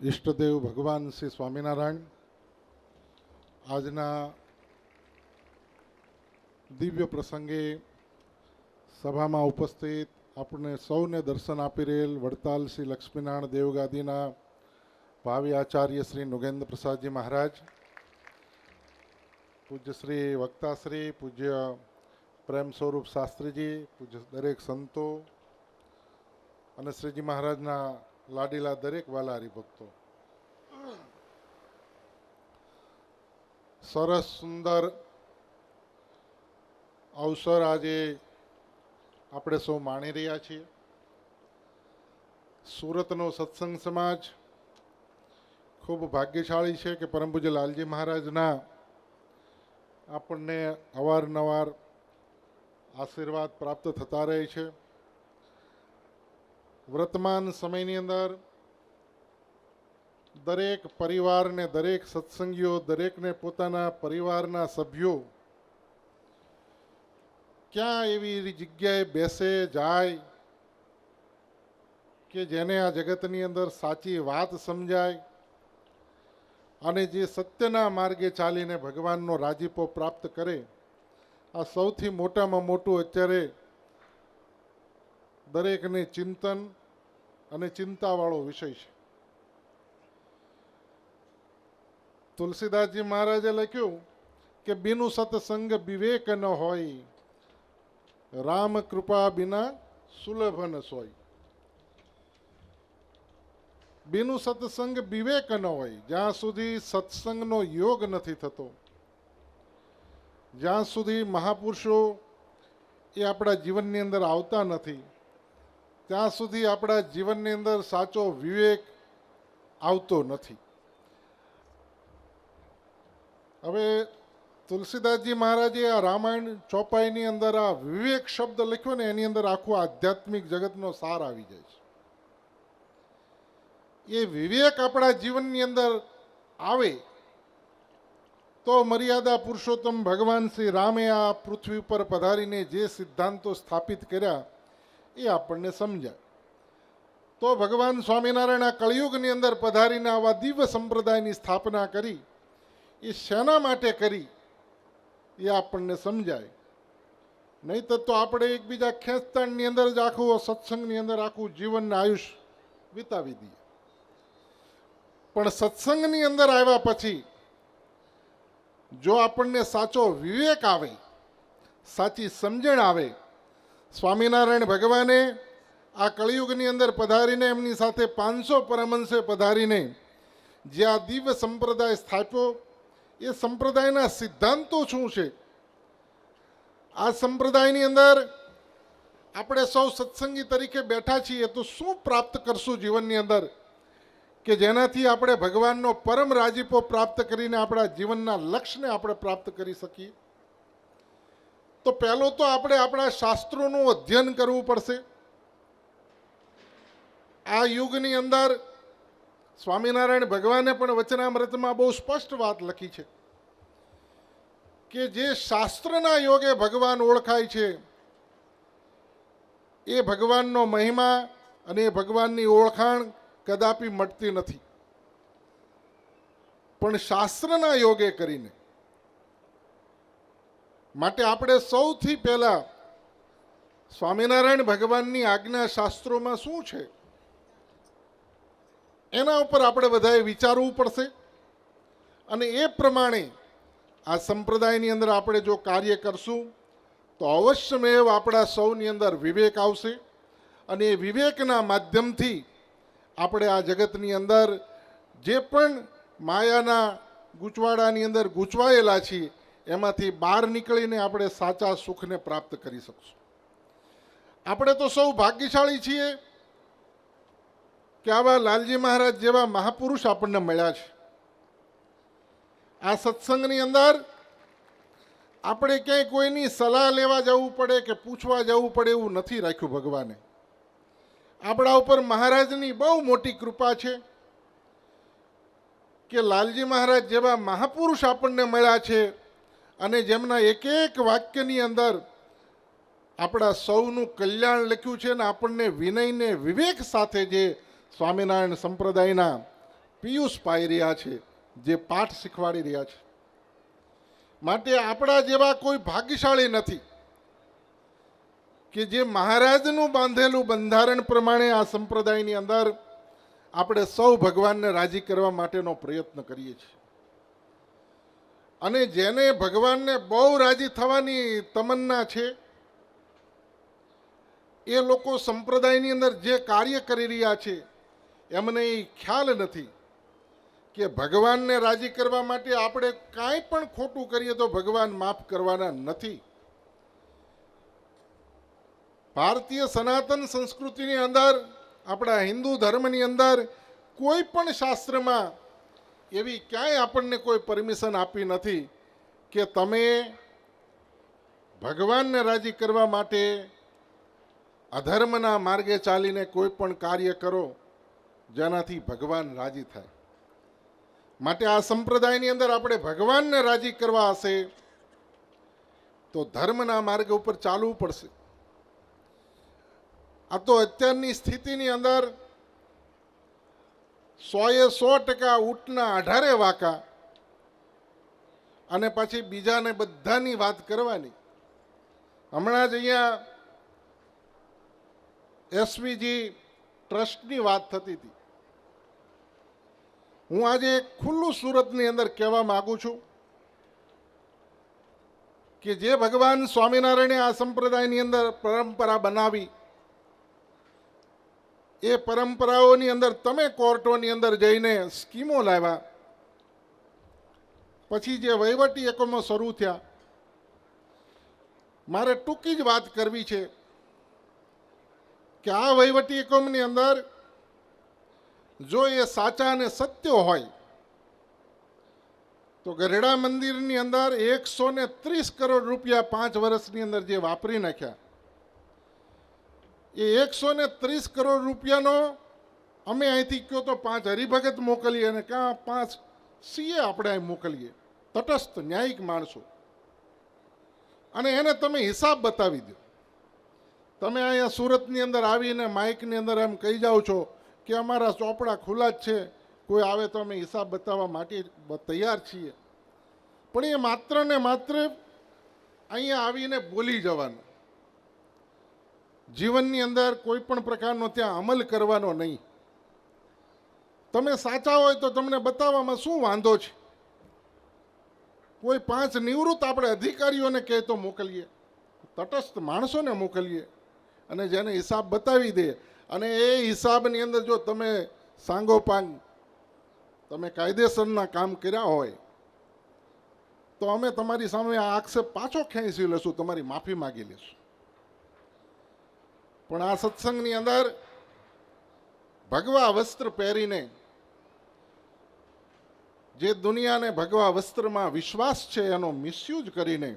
ઈષ્ટદેવ ભગવાન શ્રી સ્વામિનારાયણ, આજના દિવ્ય પ્રસંગે સભામાં ઉપસ્થિત આપણને સૌને દર્શન આપી રહેલ વડતાલ શ્રી લક્ષ્મીનારાયણ દેવગાદીના ભાવિ આચાર્ય શ્રી નુગેન્દ્ર પ્રસાદજી મહારાજ, પૂજ્ય શ્રી વક્તાશ્રી, પૂજ્ય પ્રેમ સ્વરૂપ શાસ્ત્રીજી, પૂજ્ય દરેક સંતો અને શ્રીજી મહારાજના લાડીલા દરેક વાલા હરિભક્તો સરસ સુંદર અવસર આજે આપણે સૌ માણી રહ્યા છીએ. સુરતનો સત્સંગ સમાજ ખૂબ ભાગ્યશાળી છે કે પરમ લાલજી મહારાજના આપણને અવારનવાર આશીર્વાદ પ્રાપ્ત થતા રહે છે. વર્તમાન સમયની અંદર દરેક પરિવારને, દરેક સત્સંગીઓ, દરેકને પોતાના પરિવારના સભ્યો ક્યાં એવી જગ્યાએ બેસે, જાય કે જેને આ જગતની અંદર સાચી વાત સમજાય અને જે સત્યના માર્ગે ચાલીને ભગવાનનો રાજીપો પ્રાપ્ત કરે, આ સૌથી મોટામાં મોટું અત્યારે દરેકને ચિંતન અને ચિંતાવાળો વિષય છે. તુલસીદાસજી મહારાજે લખ્યું કે બિનુ સત્સંગ વિવેક ન હોય, રામ કૃપા બિના સુલભ ન સોય. બિનુ સત્સંગ વિવેક ન હોય, જ્યાં સુધી સત્સંગનો યોગ નથી થતો. જ્યાં સુધી મહાપુરુષો એ આપણા જીવનની અંદર આવતા નથી ત્યાં સુધી આપણા જીવનની અંદર સાચો વિવેક આવતો નથી. હવે તુલસીદાસજી મહારાજે આ રામાયણ ચોપાઈની અંદર આ વિવેક શબ્દ લખ્યો ને એની અંદર આખું આધ્યાત્મિક જગતનો સાર આવી જાય છે. એ વિવેક આપણા જીવનની અંદર આવે તો મર્યાદા પુરુષોત્તમ ભગવાન શ્રી રામે આ પૃથ્વી ઉપર પધારીને જે સિદ્ધાંતો સ્થાપિત કર્યા એ આપણને સમજાય. તો ભગવાન સ્વામિનારાયણ આ કળિયુગની અંદર પધારીને આવા દિવ્ય સંપ્રદાયની સ્થાપના કરી, એ શેના માટે કરી, એ આપણને સમજાય. નહીં તો આપણે એકબીજા ખેંચતાણની અંદર જ આખું સત્સંગની અંદર આખું જીવનને આયુષ્ય વિતાવી દઈએ. પણ સત્સંગની અંદર આવ્યા પછી, જો આપણને સાચો વિવેક આવે, સાચી સમજણ આવે સ્વામિનારાયણ ભગવાને આ કળિયુગની અંદર પધારીને એમની સાથે પાંચસો પરમંશે પધારીને જે આ દિવ્ય સંપ્રદાય સ્થાપ્યો, એ સંપ્રદાયના સિદ્ધાંતો શું છે? આ સંપ્રદાયની અંદર આપણે સૌ સત્સંગી તરીકે બેઠા છીએ તો શું પ્રાપ્ત કરશું જીવનની અંદર? કે જેનાથી આપણે ભગવાનનો પરમ રાજીપો પ્રાપ્ત કરીને આપણા જીવનના લક્ષ્યને આપણે પ્રાપ્ત કરી શકીએ? તો પહેલો તો આપણે આપણા શાસ્ત્રોનું અધ્યયન કરવું પડશે. આ યુગની અંદર સ્વામિનારાયણ ભગવાને પણ વચનામૃતમાં બહુ સ્પષ્ટ વાત લખી છે કે જે શાસ્ત્રના યોગે ભગવાન ઓળખાય છે, એ ભગવાનનો મહિમા અને એ ભગવાનની ઓળખાણ કદાપી મટતી નથી. પણ શાસ્ત્રના યોગે કરીને માટે આપણે સૌથી પહેલા સ્વામિનારાયણ ભગવાનની આજ્ઞા શાસ્ત્રોમાં શું છે? એના ઉપર આપણે બધાએ વિચારવું પડશે. અને એ પ્રમાણે આ સંપ્રદાયની અંદર આપણે જો કાર્ય કરશું, તો અવશ્યમેવ આપણા સૌની અંદર વિવેક આવશે. અને એ વિવેકના માધ્યમથી આપણે આ જગતની અંદર જે પણ માયાના ગૂંચવાડાની અંદર ગૂંચવાયેલા છીએ એમાંથી બહાર નીકળીને આપણે સાચા સુખને પ્રાપ્ત કરી શકશું. આપણે તો સૌ ભાગ્યશાળી છીએ કે આવા લાલજી મહારાજ જેવા મહાપુરુષ આપણને મળ્યા છે. આ સત્સંગની અંદર આપણે ક્યાંય કોઈની સલાહ લેવા જવું પડે કે પૂછવા જવું પડે એવું નથી રાખ્યું ભગવાને. આપણા ઉપર મહારાજની બહુ મોટી કૃપા છે કે લાલજી મહારાજ જેવા મહાપુરુષ આપણને મળ્યા છે અને જેમના એક એક વાક્યની અંદર આપણા સૌનું કલ્યાણ લખ્યું છે ને આપણને વિનયને વિવેક સાથે જે સ્વામિનારાયણ સંપ્રદાયના પિયુષ પાઈ રહ્યા છે, જે પાઠ શીખવાડી રહ્યા છે. માટે આપણા જેવા કોઈ ભાગ્યશાળી નથી કે જે મહારાજનું બાંધેલું બંધારણ પ્રમાણે આ સંપ્રદાયની અંદર આપણે સૌ ભગવાનને રાજી કરવા માટેનો પ્રયત્ન કરીએ છીએ. અને જેને ભગવાનને બહુ રાજી થવાની તમન્ના છે, એ લોકો સંપ્રદાયની અંદર જે કાર્ય કરી રહ્યા છે, એમને એ ખ્યાલ નથી કે ભગવાનને રાજી કરવા માટે આપણે કાંઈ પણ ખોટું કરીએ તો ભગવાન માફ કરવાના નથી. ભારતીય સનાતન સંસ્કૃતિની અંદર, આપણા હિન્દુ ધર્મની અંદર કોઈ પણ શાસ્ત્રમાં એવી ક્યાંય આપણને કોઈ પરમિશન આપી નથી કે તમે ભગવાનને રાજી કરવા માટે અધર્મના માર્ગે ચાલીને કોઈ પણ કાર્ય કરો જેનાથી ભગવાન રાજી થાય. માટે આ સંપ્રદાયની અંદર આપણે ભગવાનને રાજી કરવા હશે તો ધર્મના માર્ગ ઉપર ચાલવું પડશે. આ તો અત્યારની સ્થિતિની અંદર સોએ સો ટકા ઊંટના અઢારે વાકા. અને પછી બીજાને બધાની વાત કરવાની. હમણાં જ અહીંયા એસવીજી ટ્રસ્ટની વાત થતી હતી. હું આજે ખુલ્લું સુરતની અંદર કહેવા માગું છું કે જે ભગવાન સ્વામિનારાયણે આ સંપ્રદાયની અંદર પરંપરા બનાવી એ પરંપરાઓની અંદર તમે કોર્ટોની અંદર જઈને સ્કીમો લાવ્યા. પછી જે વહીવટી એકમો શરૂ થયા. મારે ટૂંકી જ વાત કરવી છે કે આ વહીવટી એકમની અંદર જો એ સાચા અને સત્ય હોય, તો ગઢડા મંદિરની અંદર એકસો ને ત્રીસ કરોડ રૂપિયા પાંચ વર્ષની અંદર જે વાપરી નાખ્યા. એ એકસો ને ત્રીસ કરોડ રૂપિયાનો અમે અહીંથી કહો તો પાંચ હરિભગત મોકલીએ અને કાં પાંચ સીએ આપણે અહીં મોકલીએ. તટસ્થ ન્યાયિક માણસો. અને એને તમે હિસાબ બતાવી દો. તમે અહીંયા સુરતની અંદર આવીને માઇકની અંદર એમ કહી જાઓ છો કે અમારા ચોપડા ખુલ્લા જ છે, કોઈ આવે તો અમે હિસાબ બતાવવા માટે તૈયાર છીએ. પણ એ માત્ર ને માત્ર અહીંયા આવીને બોલી જવાનું. જીવનની અંદર કોઈ પણ પ્રકારનો ત્યાં અમલ કરવાનો નહીં. તમે સાચા હોય તો તમને બતાવવામાં શું વાંધો છે? કોઈ પાંચ નિવૃત્ત આપણે અધિકારીઓને કહે તો મોકલીએ. તટસ્થ માણસોને મોકલીએ. અને જેને હિસાબ બતાવી દે. અને એ હિસાબની અંદર જો તમે સાંગોપાંગ, તમે કાયદેસરના કામ કર્યા હોય, તો અમે તમારી સામે આ આક્ષેપ પાછો ખેંચી લેશું તમારી માફી માગી લેશું પણ આ સત્સંગની અંદર ભગવા વસ્ત્ર પહેરીને જે દુનિયાને ભગવા વસ્ત્રમાં વિશ્વાસ છે એનો મિસયુઝ કરીને,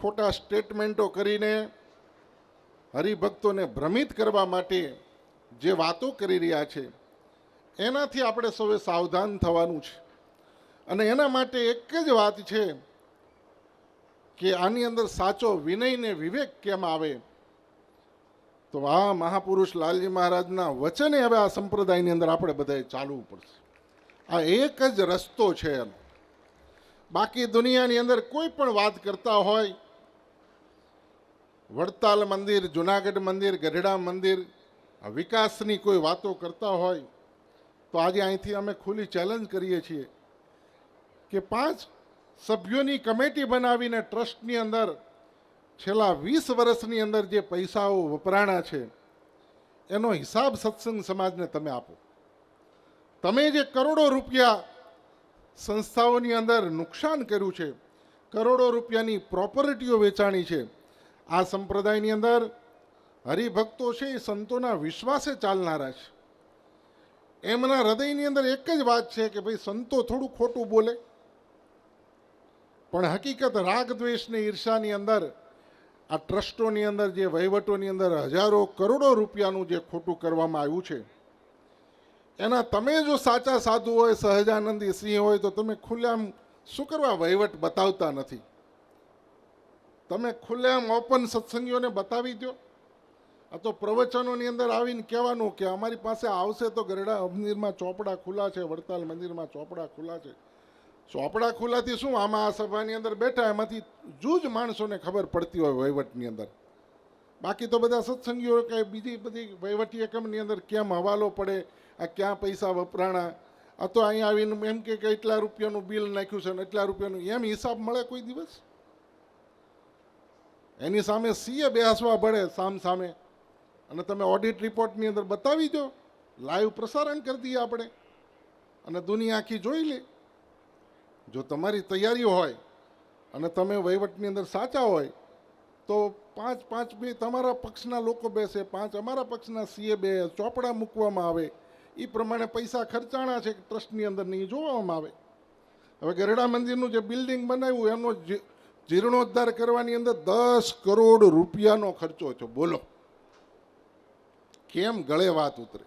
ખોટા સ્ટેટમેન્ટો કરીને, હરિભક્તોને ભ્રમિત કરવા માટે જે વાતો કરી રહ્યા છે, એનાથી આપણે સૌએ સાવધાન થવાનું છે. અને એના માટે એક જ વાત છે કે આની અંદર સાચો વિનયને વિવેક કેમ આવે? તો આ મહાપુરુષ લાલજી મહારાજના વચને હવે આ સંપ્રદાયની અંદર આપણે બધાએ ચાલવું પડશે. આ એક જ રસ્તો છે એનો. બાકી દુનિયાની અંદર કોઈ પણ વાત કરતા હોય, વડતાલ મંદિર, જુનાગઢ મંદિર, ગઢડા મંદિર વિકાસની કોઈ વાતો કરતા હોય, તો આજે અહીંથી અમે ખુલ્લી ચેલેન્જ કરીએ છીએ કે પાંચ સભ્યોની કમિટી બનાવીને ટ્રસ્ટની અંદર છેલ્લા વીસ વર્ષની અંદર જે પૈસાઓ વપરાણા છે, એનો હિસાબ સત્સંગ સમાજને તમે આપો. તમે જે કરોડો રૂપિયા સંસ્થાઓની અંદર નુકસાન કર્યું છે, કરોડો રૂપિયાની પ્રોપર્ટીઓ વેચાણી છે, આ સંપ્રદાયની અંદર હરિભક્તો છે એ સંતોના વિશ્વાસે ચાલનારા છે. એમના હૃદયની અંદર એક જ વાત છે કે ભાઈ સંતો થોડું ખોટું બોલે. પણ હકીકત રાગ દ્વેષને ઈર્ષાની અંદર આ ટ્રસ્ટોની અંદર જે વહીવટોની અંદર હજારો કરોડો રૂપિયાનું જે ખોટું કરવામાં આવ્યું છે, એના તમે જો સાચા સાધુ હોય, સહજાનંદી સિંહ હોય, તો તમે ખુલ્લેઆમ શું કરવા વહીવટ બતાવતા નથી? તમે ખુલ્લેઆમ ઓપન સત્સંગીઓને બતાવી દો આ તો પ્રવચનોની અંદર આવીને કહેવાનું કે અમારી પાસે આવશે તો ગરડા મંદિરમાં ચોપડા ખુલ્લા છે, વડતાલ મંદિરમાં ચોપડા ખુલ્લા છે. ચોપડા ખુલ્લાથી શું આમાં આ સભાની અંદર બેઠા એમાંથી જૂજ માણસોને ખબર પડતી હોય વહીવટની અંદર. બાકી તો બધા સત્સંગીઓ કે બીજી બધી વહીવટી એકમની અંદર કેમ હવાલો પડે, આ ક્યાં પૈસા વપરાણા? આ તો અહીંયા આવીને એમ કે એટલા રૂપિયાનું બિલ નાખ્યું છે ને એટલા રૂપિયાનું એમ હિસાબ મળે કોઈ દિવસ? એની સામે સીએ બેસવા પડે સામ સામે. અને તમે ઓડિટ રિપોર્ટની અંદર બતાવી દો. લાઈવ પ્રસારણ કરી દઈએ આપણે. અને દુનિયા આખી જોઈ લે. જો તમારી તૈયારી હોય અને તમે વહીવટની અંદર સાચા હોય, તો પાંચ પાંચ બી તમારા પક્ષના લોકો બેસે, પાંચ અમારા પક્ષના સીએ બે, ચોપડા મૂકવામાં આવે. એ પ્રમાણે પૈસા ખર્ચાણા છે ટ્રસ્ટની અંદર નહીં જોવામાં આવે. હવે ગરડા મંદિરનું જે બિલ્ડિંગ બનાવ્યું, એનો જીર્ણોદ્ધાર કરવાની અંદર દસ કરોડ રૂપિયાનો ખર્ચો છે બોલો. કેમ ગળે વાત ઉતરે?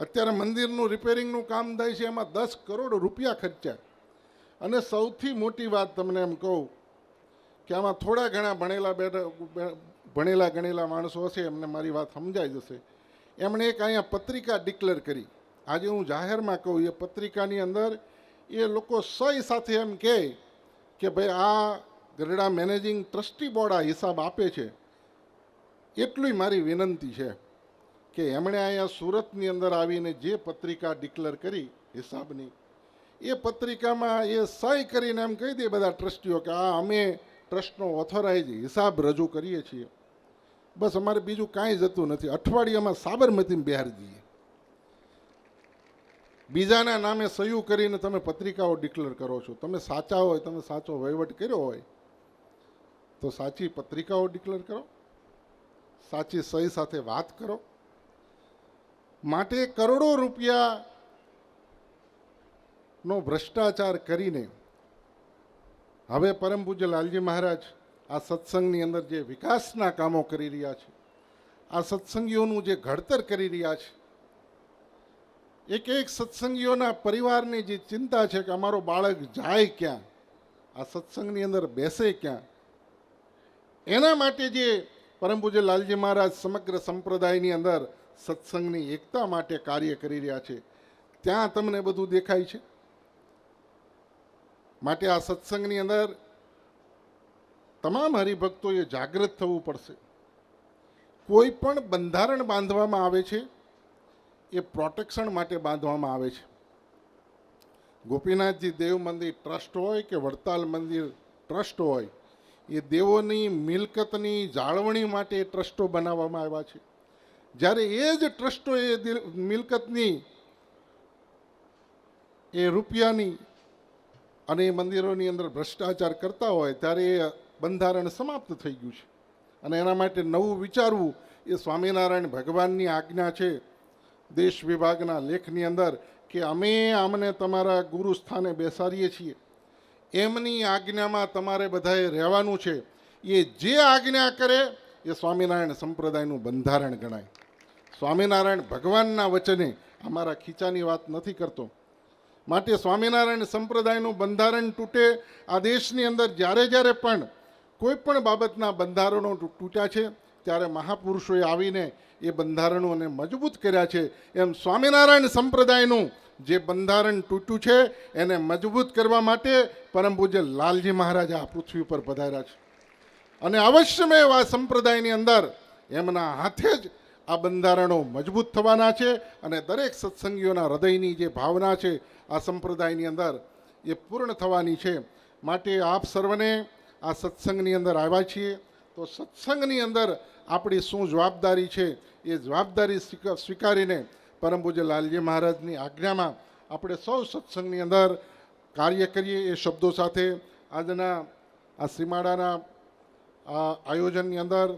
અત્યારે મંદિરનું રિપેરિંગનું કામ થાય છે, એમાં દસ કરોડ રૂપિયા ખર્ચ્યા. અને સૌથી મોટી વાત તમને એમ કહું કે આમાં થોડા ઘણા ભણેલા બેઠા ભણેલા ગણેલા માણસો હશે, એમને મારી વાત સમજાઈ જશે. એમણે એક અહીંયા પત્રિકા ડિક્લેર કરી. આજે હું જાહેરમાં કહું, એ પત્રિકાની અંદર એ લોકો સહી સાથે એમ કહે કે ભાઈ આ ગરડા મેનેજિંગ ટ્રસ્ટી બોર્ડ આ હિસાબ આપે છે. એટલી મારી વિનંતી છે કે એમણે અહીંયા સુરતની અંદર આવીને જે પત્રિકા ડિક્લેર કરી, હિસાબની એ પત્રિકામાં એ સહી કરીને એમ કહી દે બધા ટ્રસ્ટીઓ કે આ અમે ટ્રસ્ટનો ઓથોરાઇઝ હિસાબ રજૂ કરીએ છીએ. બસ અમારે બીજું કાંઈ જતું નથી. અઠવાડિયામાં સાબરમતીમાં બિહારી દઈએ બીજાના નામે સહયું કરીને તમે પત્રિકાઓ ડિક્લેર કરો છો. તમે સાચા હોય, તમે સાચો વહીવટ કર્યો હોય, તો સાચી પત્રિકાઓ ડિક્લેર કરો. સાચી સહી સાથે વાત કરો. માટે કરોડો રૂપિયા નો ભ્રષ્ટાચાર કરીને હવે પરમ પૂજ્ય લાલજી મહારાજ આ સત્સંગની અંદર જે વિકાસના કામો કરી રહ્યા છે, આ સત્સંગીઓનું જે ઘડતર કરી રહ્યા છે, એક એક સત્સંગીઓના પરિવારની જે ચિંતા છે કે અમારો બાળક જાય ક્યાં, આ સત્સંગની અંદર બેસે ક્યાં, એના માટે જે પરમ પૂજ્ય લાલજી મહારાજ સમગ્ર સંપ્રદાયની અંદર સત્સંગની એકતા માટે કાર્ય કરી રહ્યા છે, ત્યાં તમને બધું દેખાય છે. માટે આ સત્સંગની અંદર તમામ હરિભક્તોએ જાગૃત થવું પડશે. કોઈ પણ બંધારણ બાંધવામાં આવે છે, એ પ્રોટેક્શન માટે બાંધવામાં આવે છે. ગોપીનાથજી દેવ મંદિર ટ્રસ્ટ હોય કે વડતાલ મંદિર ટ્રસ્ટ હોય, એ દેવોની મિલકતની જાળવણી માટે ટ્રસ્ટો બનાવવામાં આવ્યા છે. જ્યારે એ જ ટ્રસ્ટો એ મિલકતની એ રૂપિયાની અને એ મંદિરોની અંદર ભ્રષ્ટાચાર કરતા હોય ત્યારે એ બંધારણ સમાપ્ત થઈ ગયું છે. અને એના માટે નવું વિચારવું એ સ્વામિનારાયણ ભગવાનની આજ્ઞા છે. દેશ વિભાગના લેખની અંદર કે અમે આમને તમારા ગુરુ સ્થાને બેસાડીએ છીએ. એમની આજ્ઞામાં તમારે બધાએ રહેવાનું છે. એ જે આજ્ઞા કરે એ સ્વામિનારાયણ સંપ્રદાયનું બંધારણ ગણાય. સ્વામિનારાયણ ભગવાનના વચને અમારા ખીચાની વાત નથી કરતો. માટે સ્વામિનારાયણ સંપ્રદાયનું બંધારણ તૂટે, આ દેશની અંદર જ્યારે જ્યારે પણ કોઈ પણ બાબતના બંધારણો તૂટ્યા છે, ત્યારે મહાપુરુષોએ આવીને એ બંધારણોને મજબૂત કર્યા છે. એમ સ્વામિનારાયણ સંપ્રદાયનું જે બંધારણ તૂટ્યું છે, એને મજબૂત કરવા માટે પરમ પૂજ્ય લાલજી મહારાજ આ પૃથ્વી ઉપર પધાર્યા છે. અને અવશ્યમેવ આ સંપ્રદાયની અંદર એમના હાથે જ આ બંધારણો મજબૂત થવાના છે અને દરેક સત્સંગીઓના હૃદયની જે ભાવના છે, આ સંપ્રદાયની અંદર એ પૂર્ણ થવાની છે. માટે આપ સર્વને આ સત્સંગની અંદર આવ્યા છીએ. તો સત્સંગની અંદર આપણી શું જવાબદારી છે એ જવાબદારી સ્વીકારીને પરમ પૂજ્ય લાલજી મહારાજની આજ્ઞામાં આપણે સૌ સત્સંગની અંદર કાર્ય કરીએ એ શબ્દો સાથે આજના આ સીમાડાના આ આયોજનની અંદર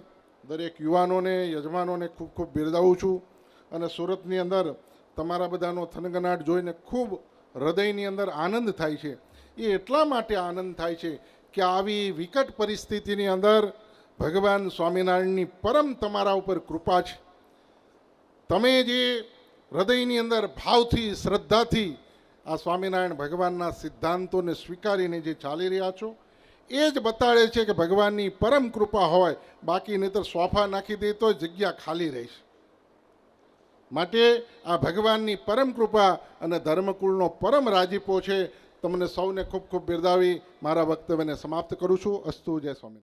દરેક યુવાનોને, યજમાનોને ખૂબ ખૂબ બિરદાવું છું અને સુરતની અંદર તમારા બધાનો થનગનાટ જોઈને ખૂબ હૃદયની અંદર આનંદ થાય છે. એ એટલા માટે આનંદ થાય છે કે આવી વિકટ પરિસ્થિતિની અંદર ભગવાન સ્વામિનારાયણની પરમ તમારા ઉપર કૃપા છે. તમે જે હૃદયની અંદર ભાવથી, શ્રદ્ધાથી આ સ્વામિનારાયણ ભગવાનના સિદ્ધાંતોને સ્વીકારીને જે ચાલી રહ્યા છો એ જ બતાડે છે કે ભગવાનની પરમ કૃપા હોય, બાકી નહીતર સોફા નાખી દે તો જગ્યા ખાલી રહેશે. માટે આ ભગવાનની પરમ કૃપા અને ધર્મકુળનો પરમ રાજીપો છે. તમને સૌને ખૂબ ખૂબ બિરદાવી. મારા વક્તવ્યને સમાપ્ત કરું છું. અસ્તુ જય સ્વામી